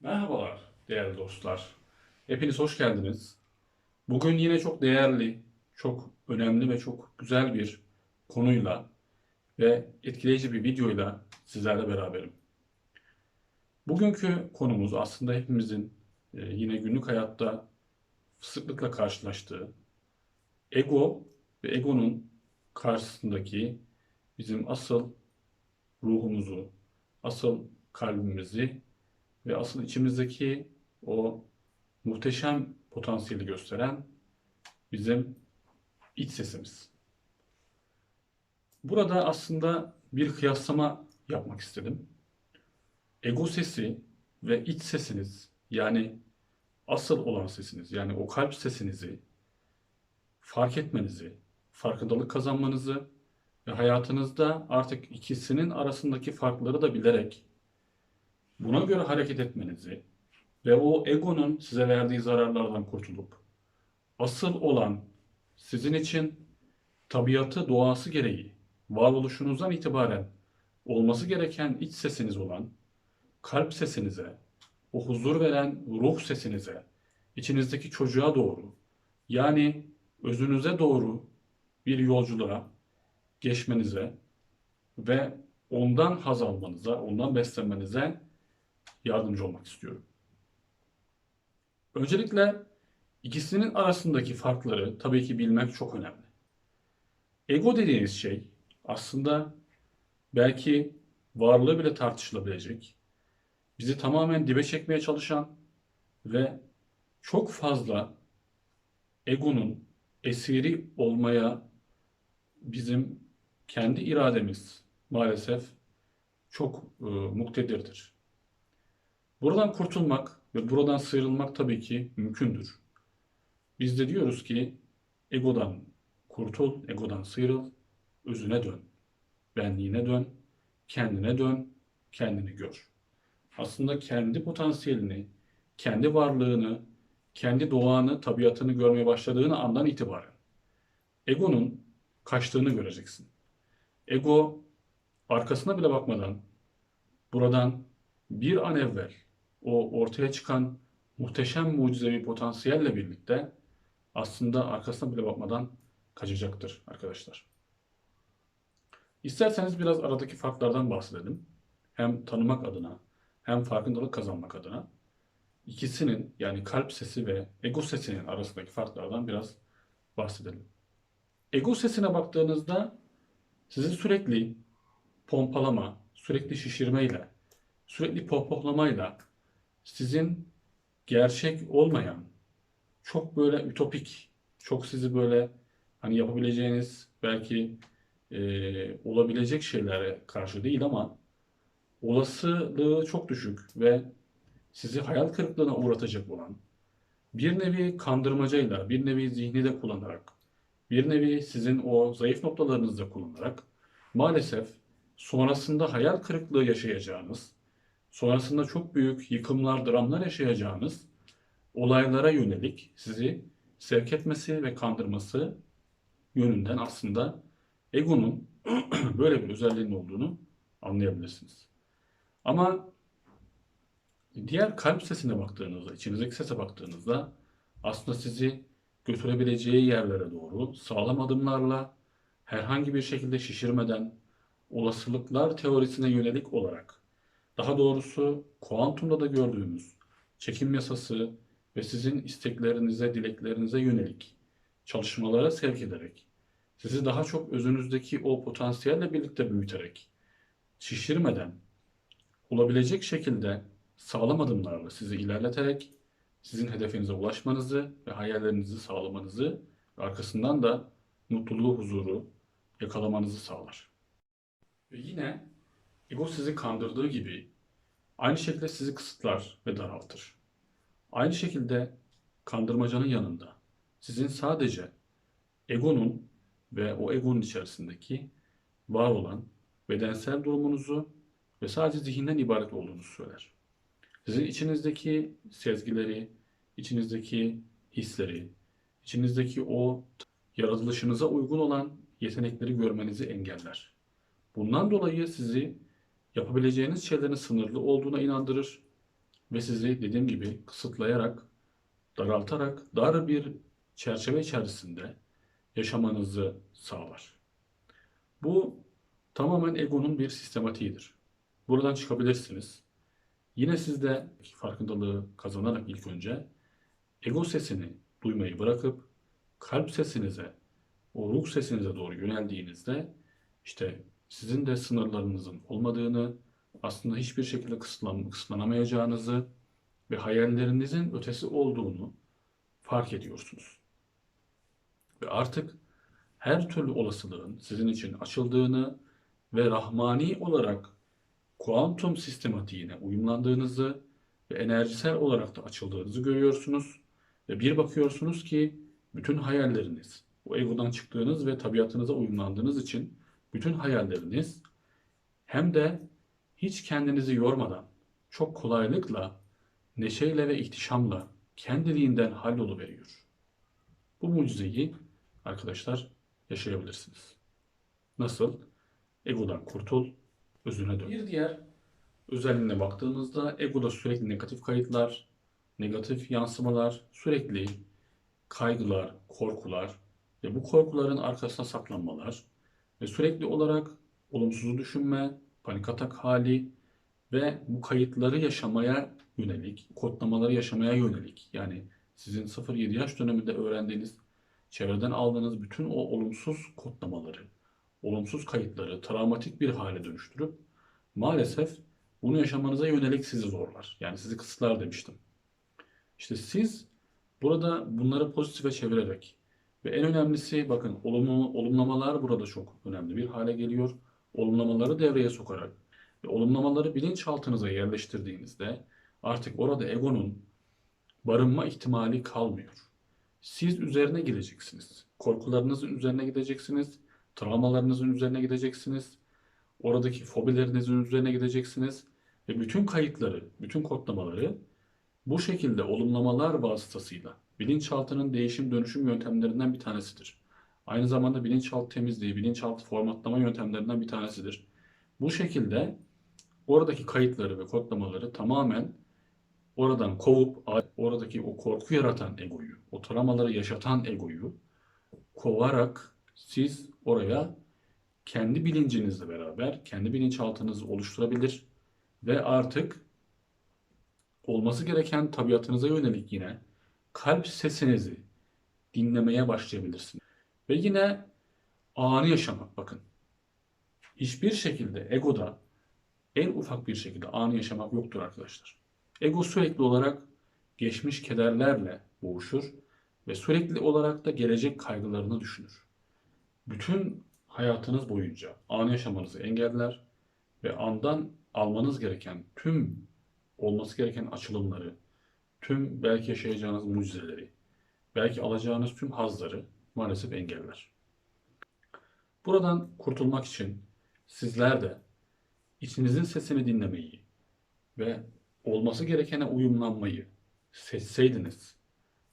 Merhabalar değerli dostlar. Hepiniz hoş geldiniz. Bugün yine çok değerli, çok önemli ve çok güzel bir konuyla ve etkileyici bir videoyla sizlerle beraberim. Bugünkü konumuz aslında hepimizin e, yine günlük hayatta sıklıkla karşılaştığı ego ve egonun karşısındaki bizim asıl ruhumuzu, asıl kalbimizi ve asıl içimizdeki o muhteşem potansiyeli gösteren bizim iç sesimiz. Burada aslında bir kıyaslama yapmak istedim. Ego sesi ve iç sesiniz yani asıl olan sesiniz yani o kalp sesinizi fark etmenizi, farkındalık kazanmanızı ve hayatınızda artık ikisinin arasındaki farkları da bilerek Buna göre hareket etmenizi ve o egonun size verdiği zararlardan kurtulup asıl olan sizin için tabiatı, doğası gereği varoluşunuzdan itibaren olması gereken iç sesiniz olan kalp sesinize, o huzur veren ruh sesinize, içinizdeki çocuğa doğru yani özünüze doğru bir yolculuğa geçmenize ve ondan haz almanıza, ondan beslenmenize yardımcı olmak istiyorum. Öncelikle ikisinin arasındaki farkları tabii ki bilmek çok önemli. Ego dediğiniz şey aslında belki varlığı bile tartışılabilecek, bizi tamamen dibe çekmeye çalışan ve çok fazla egonun esiri olmaya bizim kendi irademiz maalesef çok e, muktedirdir. Buradan kurtulmak ve buradan sıyrılmak tabii ki mümkündür. Biz de diyoruz ki egodan kurtul, egodan sıyrıl, özüne dön, benliğine dön, kendine dön, kendini gör. Aslında kendi potansiyelini, kendi varlığını, kendi doğanı, tabiatını görmeye başladığını andan itibaren egonun kaçtığını göreceksin. Ego arkasına bile bakmadan buradan bir an evvel o ortaya çıkan muhteşem mucizevi potansiyelle birlikte aslında arkasına bile bakmadan kaçacaktır arkadaşlar. İsterseniz biraz aradaki farklardan bahsedelim. Hem tanımak adına hem farkındalık kazanmak adına ikisinin yani kalp sesi ve ego sesinin arasındaki farklardan biraz bahsedelim. Ego sesine baktığınızda sizi sürekli pompalama, sürekli şişirmeyle, sürekli pohpohlamayla sizin gerçek olmayan, çok böyle ütopik, çok sizi böyle hani yapabileceğiniz belki e, olabilecek şeylere karşı değil ama olasılığı çok düşük ve sizi hayal kırıklığına uğratacak olan bir nevi kandırmacayla, bir nevi zihni de kullanarak, bir nevi sizin o zayıf noktalarınızı da kullanarak maalesef sonrasında hayal kırıklığı yaşayacağınız sonrasında çok büyük yıkımlar, dramlar yaşayacağınız olaylara yönelik sizi sevk etmesi ve kandırması yönünden aslında egonun böyle bir özelliğinin olduğunu anlayabilirsiniz. Ama diğer kalp sesine baktığınızda, içinizdeki sese baktığınızda aslında sizi götürebileceği yerlere doğru sağlam adımlarla herhangi bir şekilde şişirmeden olasılıklar teorisine yönelik olarak daha doğrusu kuantumda da gördüğümüz çekim yasası ve sizin isteklerinize, dileklerinize yönelik çalışmalara sevk ederek, sizi daha çok özünüzdeki o potansiyelle birlikte büyüterek, şişirmeden, olabilecek şekilde sağlam adımlarla sizi ilerleterek, sizin hedefinize ulaşmanızı ve hayallerinizi sağlamanızı ve arkasından da mutluluğu, huzuru yakalamanızı sağlar. Ve yine Ego sizi kandırdığı gibi aynı şekilde sizi kısıtlar ve daraltır. Aynı şekilde kandırmacanın yanında sizin sadece egonun ve o egonun içerisindeki var olan bedensel durumunuzu ve sadece zihinden ibaret olduğunu söyler. Sizin içinizdeki sezgileri, içinizdeki hisleri, içinizdeki o yaratılışınıza uygun olan yetenekleri görmenizi engeller. Bundan dolayı sizi yapabileceğiniz şeylerin sınırlı olduğuna inandırır ve sizi dediğim gibi kısıtlayarak, daraltarak dar bir çerçeve içerisinde yaşamanızı sağlar. Bu tamamen egonun bir sistematiğidir. Buradan çıkabilirsiniz. Yine sizde farkındalığı kazanarak ilk önce ego sesini duymayı bırakıp kalp sesinize, o ruh sesinize doğru yöneldiğinizde işte sizin de sınırlarınızın olmadığını, aslında hiçbir şekilde kısıtlan, kısıtlanamayacağınızı ve hayallerinizin ötesi olduğunu fark ediyorsunuz. Ve artık her türlü olasılığın sizin için açıldığını ve rahmani olarak kuantum sistematiğine uyumlandığınızı ve enerjisel olarak da açıldığınızı görüyorsunuz. Ve bir bakıyorsunuz ki bütün hayalleriniz, o egodan çıktığınız ve tabiatınıza uyumlandığınız için bütün hayalleriniz hem de hiç kendinizi yormadan çok kolaylıkla, neşeyle ve ihtişamla kendiliğinden halloluveriyor. Bu mucizeyi arkadaşlar yaşayabilirsiniz. Nasıl? Egodan kurtul, özüne dön. Bir diğer özelliğine baktığımızda egoda sürekli negatif kayıtlar, negatif yansımalar, sürekli kaygılar, korkular ve bu korkuların arkasına saklanmalar ve sürekli olarak olumsuzu düşünme, panik atak hali ve bu kayıtları yaşamaya yönelik, kodlamaları yaşamaya yönelik yani sizin 0-7 yaş döneminde öğrendiğiniz, çevreden aldığınız bütün o olumsuz kodlamaları, olumsuz kayıtları travmatik bir hale dönüştürüp maalesef bunu yaşamanıza yönelik sizi zorlar. Yani sizi kısıtlar demiştim. İşte siz burada bunları pozitife çevirerek ve en önemlisi bakın olumlu, olumlamalar burada çok önemli bir hale geliyor. Olumlamaları devreye sokarak ve olumlamaları bilinçaltınıza yerleştirdiğinizde artık orada egonun barınma ihtimali kalmıyor. Siz üzerine gideceksiniz. Korkularınızın üzerine gideceksiniz. Travmalarınızın üzerine gideceksiniz. Oradaki fobilerinizin üzerine gideceksiniz. Ve bütün kayıtları, bütün kodlamaları bu şekilde olumlamalar vasıtasıyla bilinçaltının değişim dönüşüm yöntemlerinden bir tanesidir. Aynı zamanda bilinçaltı temizliği, bilinçaltı formatlama yöntemlerinden bir tanesidir. Bu şekilde oradaki kayıtları ve kodlamaları tamamen oradan kovup oradaki o korku yaratan egoyu, o travmaları yaşatan egoyu kovarak siz oraya kendi bilincinizle beraber kendi bilinçaltınızı oluşturabilir ve artık olması gereken tabiatınıza yönelik yine kalp sesinizi dinlemeye başlayabilirsiniz. Ve yine anı yaşamak bakın. Hiçbir şekilde egoda en ufak bir şekilde anı yaşamak yoktur arkadaşlar. Ego sürekli olarak geçmiş kederlerle boğuşur ve sürekli olarak da gelecek kaygılarını düşünür. Bütün hayatınız boyunca anı yaşamanızı engeller ve andan almanız gereken tüm olması gereken açılımları, tüm belki yaşayacağınız mucizeleri, belki alacağınız tüm hazları maalesef engeller. Buradan kurtulmak için sizler de içinizin sesini dinlemeyi ve olması gerekene uyumlanmayı seçseydiniz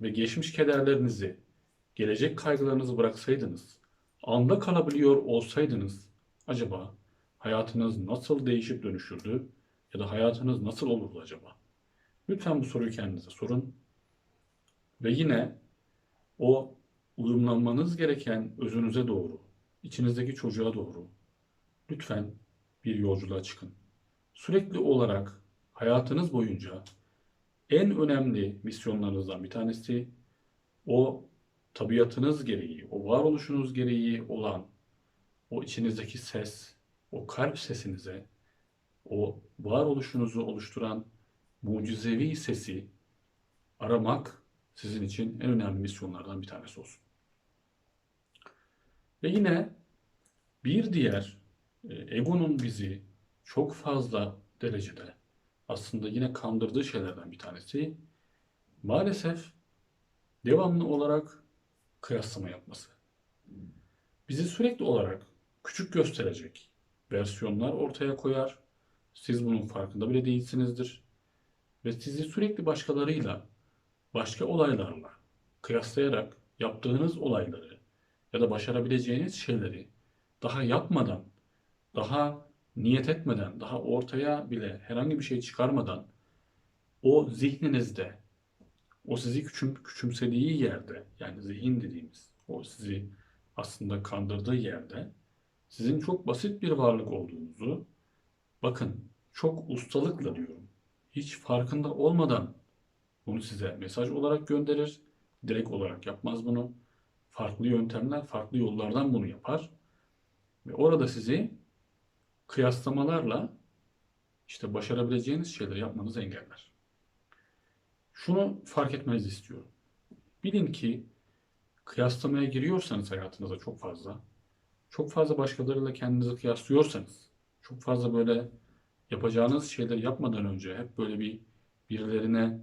ve geçmiş kederlerinizi, gelecek kaygılarınızı bıraksaydınız, anda kalabiliyor olsaydınız acaba hayatınız nasıl değişip dönüşürdü ya da hayatınız nasıl olurdu acaba? Lütfen bu soruyu kendinize sorun. Ve yine o uyumlanmanız gereken özünüze doğru, içinizdeki çocuğa doğru lütfen bir yolculuğa çıkın. Sürekli olarak hayatınız boyunca en önemli misyonlarınızdan bir tanesi o tabiatınız gereği, o varoluşunuz gereği olan o içinizdeki ses, o kalp sesinize, o varoluşunuzu oluşturan mucizevi sesi aramak sizin için en önemli misyonlardan bir tanesi olsun. Ve yine bir diğer e, egonun bizi çok fazla derecede aslında yine kandırdığı şeylerden bir tanesi maalesef devamlı olarak kıyaslama yapması. Bizi sürekli olarak küçük gösterecek versiyonlar ortaya koyar. Siz bunun farkında bile değilsinizdir. Ve sizi sürekli başkalarıyla, başka olaylarla kıyaslayarak yaptığınız olayları ya da başarabileceğiniz şeyleri daha yapmadan, daha niyet etmeden, daha ortaya bile herhangi bir şey çıkarmadan o zihninizde, o sizi küçüm, küçümsediği yerde, yani zihin dediğimiz, o sizi aslında kandırdığı yerde sizin çok basit bir varlık olduğunuzu, bakın çok ustalıkla diyorum, hiç farkında olmadan bunu size mesaj olarak gönderir, direkt olarak yapmaz bunu. Farklı yöntemler, farklı yollardan bunu yapar. Ve orada sizi kıyaslamalarla işte başarabileceğiniz şeyleri yapmanızı engeller. Şunu fark etmenizi istiyorum. Bilin ki kıyaslamaya giriyorsanız hayatınıza çok fazla, çok fazla başkalarıyla kendinizi kıyaslıyorsanız, çok fazla böyle yapacağınız şeyleri yapmadan önce hep böyle bir birilerine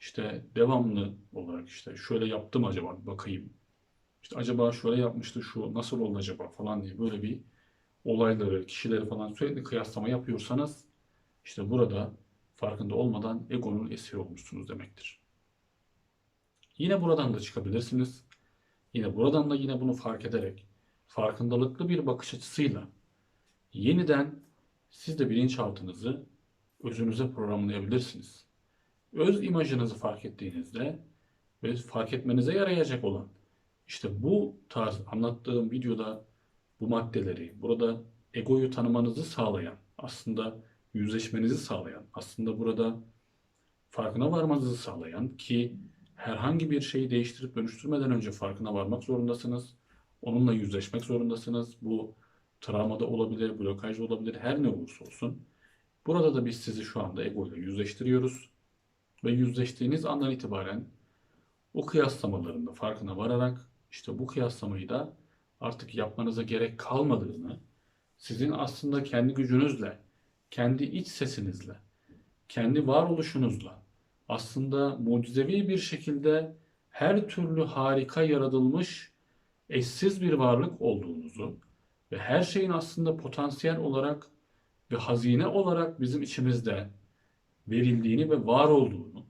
işte devamlı olarak işte şöyle yaptım acaba bakayım. İşte acaba şöyle yapmıştı şu nasıl oldu acaba falan diye böyle bir olayları, kişileri falan sürekli kıyaslama yapıyorsanız işte burada farkında olmadan egonun esiri olmuşsunuz demektir. Yine buradan da çıkabilirsiniz. Yine buradan da yine bunu fark ederek farkındalıklı bir bakış açısıyla yeniden siz de bilinçaltınızı özünüze programlayabilirsiniz. Öz imajınızı fark ettiğinizde ve fark etmenize yarayacak olan işte bu tarz anlattığım videoda bu maddeleri, burada egoyu tanımanızı sağlayan, aslında yüzleşmenizi sağlayan, aslında burada farkına varmanızı sağlayan ki herhangi bir şeyi değiştirip dönüştürmeden önce farkına varmak zorundasınız. Onunla yüzleşmek zorundasınız. Bu travmada olabilir, blokaj olabilir, her ne olursa olsun. Burada da biz sizi şu anda ego ile yüzleştiriyoruz. Ve yüzleştiğiniz andan itibaren o kıyaslamaların da farkına vararak işte bu kıyaslamayı da artık yapmanıza gerek kalmadığını, sizin aslında kendi gücünüzle, kendi iç sesinizle, kendi varoluşunuzla aslında mucizevi bir şekilde her türlü harika yaratılmış eşsiz bir varlık olduğunuzu ve her şeyin aslında potansiyel olarak ve hazine olarak bizim içimizde verildiğini ve var olduğunu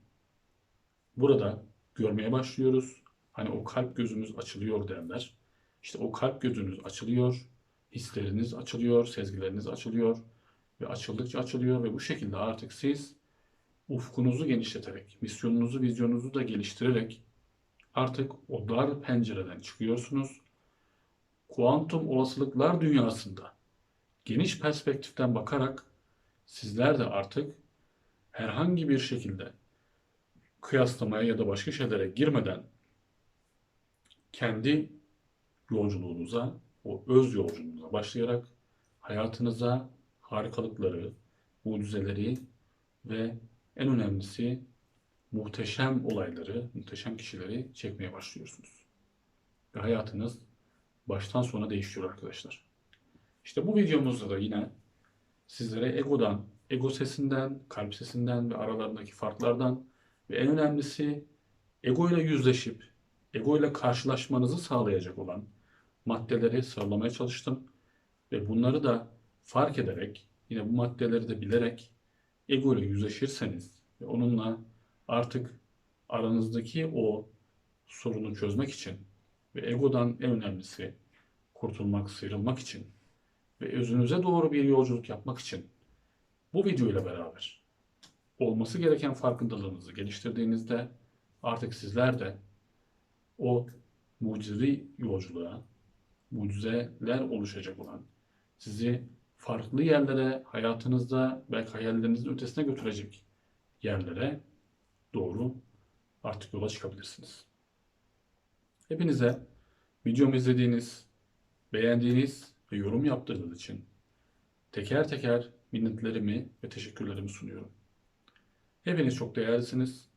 burada görmeye başlıyoruz. Hani o kalp gözümüz açılıyor derler. İşte o kalp gözünüz açılıyor, hisleriniz açılıyor, sezgileriniz açılıyor ve açıldıkça açılıyor ve bu şekilde artık siz ufkunuzu genişleterek, misyonunuzu, vizyonunuzu da geliştirerek artık o dar pencereden çıkıyorsunuz. Kuantum olasılıklar dünyasında geniş perspektiften bakarak sizler de artık herhangi bir şekilde kıyaslamaya ya da başka şeylere girmeden kendi yolculuğunuza, o öz yolculuğunuza başlayarak hayatınıza harikalıkları, mucizeleri ve en önemlisi muhteşem olayları, muhteşem kişileri çekmeye başlıyorsunuz. Ve hayatınız baştan sona değişiyor arkadaşlar. İşte bu videomuzda da yine sizlere egodan, ego sesinden, kalp sesinden ve aralarındaki farklardan ve en önemlisi ego ile yüzleşip ego ile karşılaşmanızı sağlayacak olan maddeleri sıralamaya çalıştım. Ve bunları da fark ederek, yine bu maddeleri de bilerek ego ile yüzleşirseniz ve onunla artık aranızdaki o sorunu çözmek için ve egodan en önemlisi kurtulmak, sıyrılmak için ve özünüze doğru bir yolculuk yapmak için bu video ile beraber olması gereken farkındalığınızı geliştirdiğinizde artık sizler de o mucizevi yolculuğa, mucizeler oluşacak olan, sizi farklı yerlere, hayatınızda belki hayallerinizin ötesine götürecek yerlere doğru artık yola çıkabilirsiniz. Hepinize videomu izlediğiniz, beğendiğiniz ve yorum yaptığınız için teker teker minnetlerimi ve teşekkürlerimi sunuyorum. Hepiniz çok değerlisiniz.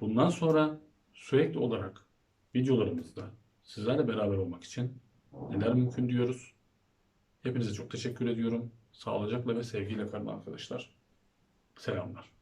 Bundan sonra sürekli olarak videolarımızda sizlerle beraber olmak için neler mümkün diyoruz. Hepinize çok teşekkür ediyorum. Sağlıcakla ve sevgiyle kalın arkadaşlar. Selamlar.